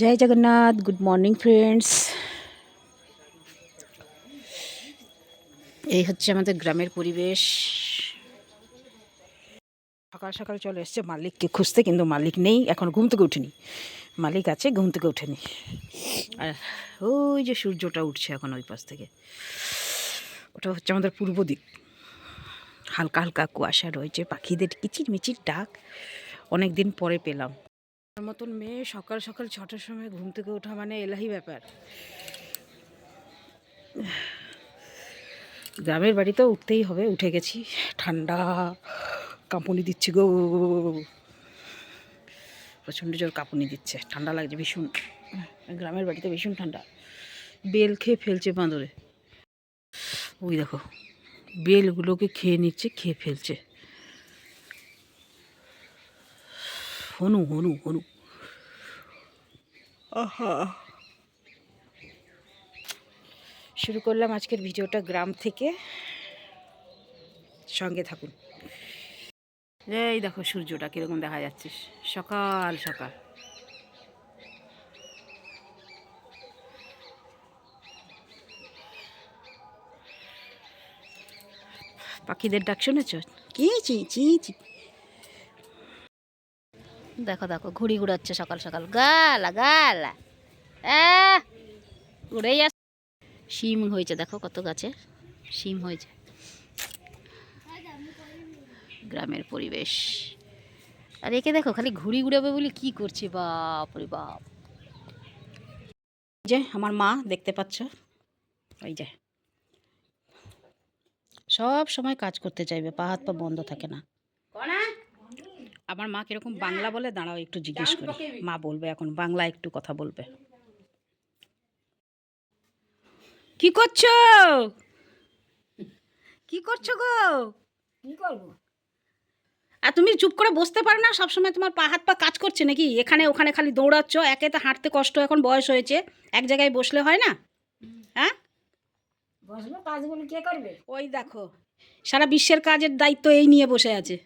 Jai Jagannath good morning friends এই হচ্ছে আমাদের গ্রামের পরিবেশ। সকাল সকাল চলে এসছে, মালিককে খুঁজতে, কিন্তু মালিক নেই, এখন ঘুম থেকে উঠেনি। মালিক আছে, ঘুম থেকে ওঠেনি। আর ওই যে সূর্যটা উঠছে এখন ওই পাশ থেকে। ওটা হচ্ছে আমাদের পূর্ব দিক। হালকা হালকা কুয়াশা রয়েছে, পাখিদের কিচির মিচির ডাক। অনেক দিন পরে পেলাম। আমার মতন মেয়ে সকাল সকাল ছটার সময় ঘুম থেকে ওঠা মানে এলাহি ব্যাপার। গ্রামের বাড়িতেও উঠতেই হবে, উঠে গেছি। ঠান্ডা কাঁপুনি দিচ্ছে গো। প্রচণ্ড জোর কাঁপুনি দিচ্ছে, ঠান্ডা লাগছে ভীষণ। গ্রামের বাড়িতে ভীষণ ঠান্ডা। বেল খেয়ে ফেলছে বাঁদরে। ওই দেখো, বেলগুলোকে খেয়ে নিচ্ছে, খেয়ে ফেলছে। হনু হনু হনু। আহা। শুরু করলাম আজকের ভিডিওটা গ্রাম থেকে। সঙ্গে থাকুন। এই দেখো সূর্যটা কীরকম দেখা যাচ্ছে। সকাল সকাল। পাখিদের ডাক শুনেছ? কি চি চি চি দেখো দেখো, ঘুড়ি ঘুরাচ্ছে সকাল সকাল। গালা গালা। উড়েই আস শিম হয়েছে, দেখো কত গাছে। শিম হয়েছে। গ্রামের পরিবেশ। আর একে দেখো, খালি ঘুড়ি ঘুরাবে বলে কি করছে? বাপ। রে বাপ যে, আমার মা দেখতে পাচ্ছ? ওই যে। সব সময় কাজ করতে চাইবে, পা হাত পা বন্ধ থাকে না। আমার মা কীরকম বাংলা বলে দাঁড়াও একটু জিজ্ঞেস করি। মা বলবে এখন বাংলা একটু কথা বলবে। কি করছ? কি করছ গো? কি করব? আর তুমি চুপ করে বসতে পারো না সবসময় তোমার পা হাত পা কাজ করছে নাকি? এখানে ওখানে খালি দৌড়াচ্ছ একে তো হাঁটতে কষ্ট এখন বয়স হয়েছে এক জায়গায় বসলে হয় না? হ্যাঁ? বসবো কাজগুলো কে করবে? ওই দেখো সারা বিশ্বের কাজের দায়িত্ব এই নিয়ে বসে আছে।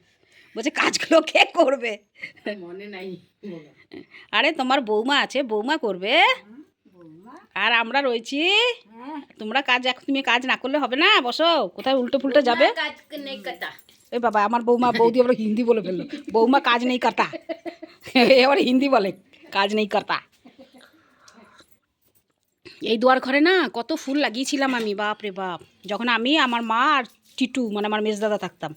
বলছে কাজগুলো কে করবে? মনে নাই। আরে তোমার বৌমা আছে বৌমা করবে। আর আমরা রয়েছি। তোমরা কাজ এখন তুমি কাজ না করলে হবে না বসো। কোথায় উল্টো ফুলটো যাবে? এই বাবা আমার বৌমা বৌদি আবার হিন্দি বলে ফেলল। বৌমা কাজ নেই করতা এবার হিন্দি বলে কাজ নেই করতা এই দুয়ার ঘরে না কত ফুল লাগিয়েছিলাম আমি বাপ রে বাপ। যখন আমি আমার মা আর টিটু মানে আমার মেজদাদা থাকতাম।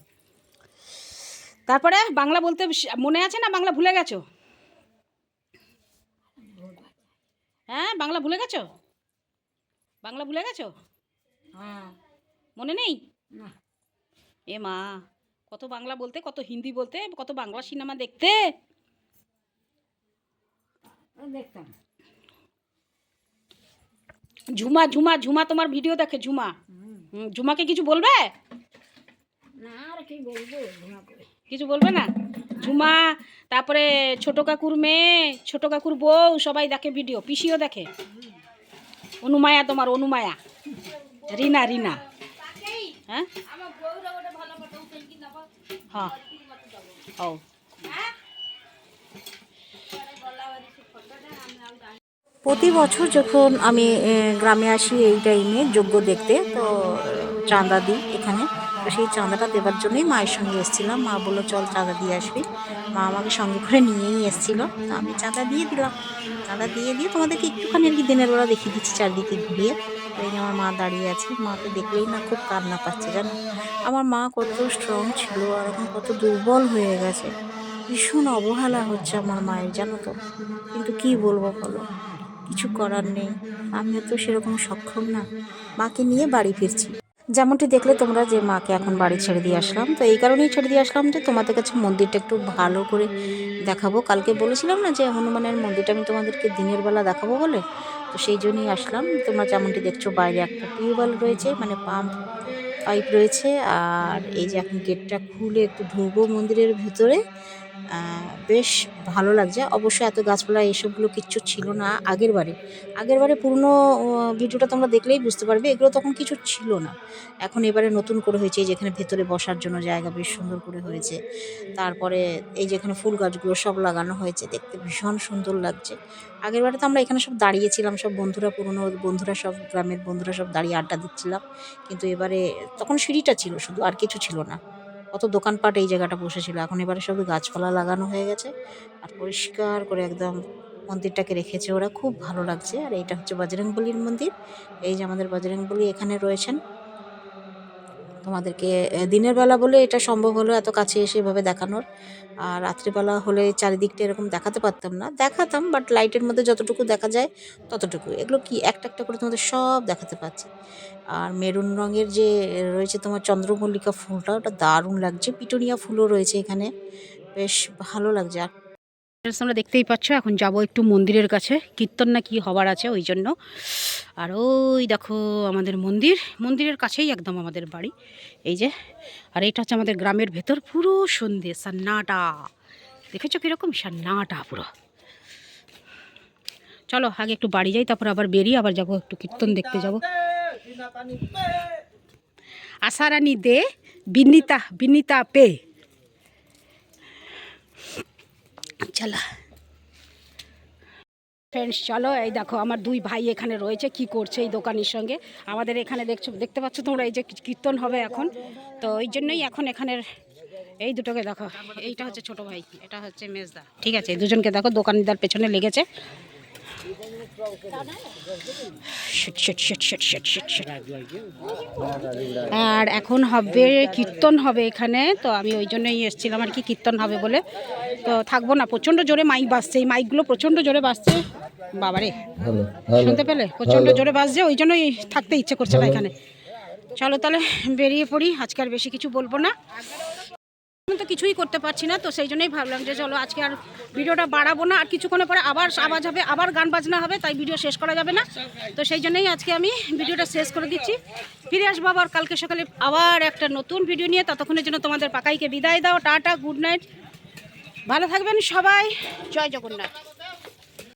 তারপরে বাংলা বলতে মনে আছে না বাংলা ভুলে গেছো? হ্যাঁ বাংলা ভুলে গেছো? বাংলা ভুলে গেছো? হ্যাঁ। মনে নেই? না। এ মা কত বাংলা বলতে কত হিন্দি বলতে কত বাংলা সিনেমা দেখতে? দেখতাম। ঝুমা ঝুমা ঝুমা তোমার ভিডিও দেখে ঝুমা। হুম, ঝুমাকে কিছু বলবে? কি বলব? কিছু বলবে না? ঝুমা তারপরে ছোট কাকুর মেয়ে ছোট কাকুর বউ সবাই দেখে ভিডিও পিসিও দেখে। অনুমায়া তোমার অনুমায়া। রিনা রিনা। হ্যাঁ? হ্যাঁ। ও। প্রতি বছর যখন আমি গ্রামে আসি এই টাইমে যোগ্য দেখতে তো চাঁদা দিই এখানে। তো সেই চাঁদাটা দেওয়ার জন্যই মায়ের সঙ্গে এসেছিলাম। মা বলল, চল চাঁদা দিয়ে আসবি। মা আমাকে সঙ্গে করে নিয়েই এসেছিল। তো আমি চাঁদা দিয়ে দিলাম। চাঁদা দিয়ে দিয়ে তোমাদেরকে একটুখানি আর কি দিনের বেলা দেখিয়ে দিচ্ছি চারদিকে ঘুরিয়ে। এই আমার মা দাঁড়িয়ে আছে। মাকে দেখলেই না খুব কান্না পাচ্ছে, জানো? আমার মা কত স্ট্রং ছিল আর এখন কত দুর্বল হয়ে গেছে। ভীষণ অবহেলা হচ্ছে আমার মায়ের, জানো তো? কিন্তু কি বলব বলো? কিছু করার নেই। আমিও তো সেরকম সক্ষম না। মাকে নিয়ে বাড়ি ফিরছি। যেমনটি দেখলে তোমরা যে মাকে এখন বাড়ি ছেড়ে দিয়ে আসলাম, তো এই কারণেই ছেড়ে দিয়ে আসলাম যে তোমাদের কাছে মন্দিরটা একটু ভালো করে দেখাবো। কালকে বলেছিলাম না যে হনুমানের মন্দিরটা আমি তোমাদেরকে দিনের বেলা দেখাবো বলে? তো সেই জন্যই আসলাম। তোমরা যেমনটি দেখছ, বাইরে একটা টিউবওয়েল রয়েছে মানে পাম্প পাইপ রয়েছে, আর এই যে এখন গেটটা খুলে একটু ঢুকবো মন্দিরের ভিতরে। বেশ ভালো লাগছে। অবশ্য এত গাছপালা এসবগুলো কিচ্ছু ছিল না আগের বারে। আগের বারে পুরনো ভিডিওটা তোমরা দেখলেই বুঝতে পারবে, এগুলো তখন কিছু ছিল না। এখন এবারে নতুন করে হয়েছে যেখানে ভেতরে বসার জন্য জায়গা বেশ সুন্দর করে হয়েছে। তারপরে এই যেখানে ফুল গাছগুলো সব লাগানো হয়েছে, দেখতে ভীষণ সুন্দর লাগছে। আগের বারে তো আমরা এখানে সব দাঁড়িয়েছিলাম, সব বন্ধুরা পুরনো, বন্ধুরা সব গ্রামের বন্ধুরা সব দাঁড়িয়ে আড্ডা দিচ্ছিলাম। কিন্তু এবারে তখন সিঁড়িটা ছিল শুধু, আর কিছু ছিল না। কত দোকানপাট এই জায়গাটা বসেছিল। এখন এবারে সব গাছপালা লাগানো হয়ে গেছে আর পরিষ্কার করে একদম মন্দিরটাকে রেখেছে ওরা। খুব ভালো লাগছে। আর এইটা হচ্ছে বজরংবলির মন্দির। এই যে আমাদের বজরংবলী এখানে রয়েছেন। তোমাদেরকে দিনের বেলা বলে এটা সম্ভব হলো এত কাছে এসে এভাবে দেখানোর। আর রাত্রিবেলা হলে চারিদিকটা এরকম দেখাতে পারতাম না। দেখাতাম বাট লাইটের মধ্যে যতটুকু দেখা যায় ততটুকু। এগুলো কি? একটা একটা করে তোমাদের সব দেখাতে পাচ্ছি। আর মেরুন রঙের যে রয়েছে তোমার চন্দ্রমল্লিকা ফুলটা, ওটা দারুণ লাগছে। পিটুনিয়া ফুলও রয়েছে এখানে। বেশ ভালো লাগছে। আর তোমরা দেখতেই পাচ্ছ, এখন যাব একটু মন্দিরের কাছে। কীর্তন না কি হবার আছে ওই জন্য। আর ওই দেখো আমাদের মন্দির। মন্দিরের কাছেই একদম আমাদের বাড়ি। এই যে, আর এটা হচ্ছে আমাদের গ্রামের ভেতর। পুরো সন্ধে, সান্নাটা। দেখেছ কীরকম? সান্নাটা পুরো। চলো, আগে একটু বাড়ি যাই, তারপর আবার বেরিয়ে আবার যাব, একটু কীর্তন দেখতে যাব। আশারানী দে, বিনিতা বিনিতা পে। চলো। ফ্রেন্ডস চলো, এই দেখো, আমার দুই ভাই এখানে রয়েছে, কি করছে এই দোকানের সঙ্গে। আমাদের এখানে দেখছ, দেখতে পাচ্ছ তোমরা, এই যে কীর্তন হবে এখন। তো এই জন্যই এখন এখানের, এই দুটোকে দেখো, এইটা হচ্ছে ছোট ভাই, এটা হচ্ছে মেজদা। ঠিক আছে দুজনকে দেখো, দোকানদার পেছনে লেগেছে। আর এখন হবে কীর্তন হবে এখানে। তো আমি ওই জন্যই এসেছিলাম আর কি কীর্তন হবে বলে। তো থাকব না প্রচণ্ড জোরে মাইক বাজছে। এই মাইকগুলো প্রচণ্ড জোরে বাজছে। বাবারে শুনতে পেলে? প্রচণ্ড জোরে বাজছে ওই জন্যই থাকতে ইচ্ছে করছে না এখানে। চলো তাহলে বেরিয়ে পড়ি আজকে আর বেশি কিছু বলব না। তো কিছুই করতে পারছি না, তো সেই জন্যই ভাবলাম যে চলো আজকে আর ভিডিওটা বাড়াবো না, আর কিছুক্ষণের পরে আবার আওয়াজ হবে, আবার গান বাজনা হবে, তাই ভিডিও শেষ করা যাবে না। তো সেই জন্যই আজকে আমি ভিডিওটা শেষ করে দিচ্ছি। ফিরে আসব আবার কালকে সকালে আবার একটা নতুন ভিডিও নিয়ে, ততক্ষণের জন্য তোমাদের পাকাইকে বিদায় দাও, টাটা, গুড নাইট। ভালো থাকবেন সবাই, জয় জগন্নাথ।